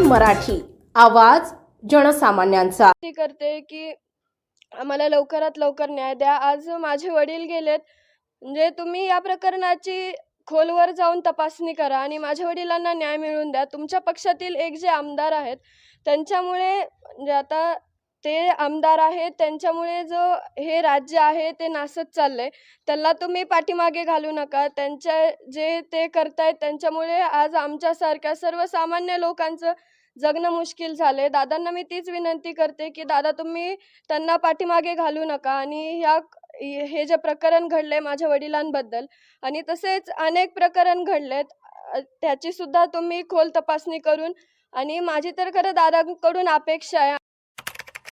मराठी आवाज जनसामान्यांचा. विनंती करते की आम्हाला लवकरात लवकर न्याय द्या. आज माझे वडील गेलेत. म्हणजे तुम्ही या प्रकरणाची खोलवर जाऊन तपासणी करा आणि माझ्या वडिलांना न्याय मिळवून द्या. तुमच्या पक्षातील एक जे आमदार आहेत त्यांच्यामुळे म्हणजे आता ते आमदार आहेत त्यांच्यामुळे जो हे राज्य आहे ते नासत चाललंय. त्यांना तुम्ही पाठीमागे घालू नका. त्यांच्या जे ते करतायत त्यांच्यामुळे आज आमच्यासारख्या सर्वसामान्य लोकांचं जगणं मुश्किल झालंय. दादांना मी तीच विनंती करते की दादा तुम्ही त्यांना पाठीमागे घालू नका आणि ह्या हे जे प्रकरण घडलंय माझ्या वडिलांबद्दल आणि तसेच अनेक प्रकरण घडलेत त्याची सुद्धा तुम्ही खोल तपासणी करून आणि माझी तर खरं दादांकडून अपेक्षा आहे.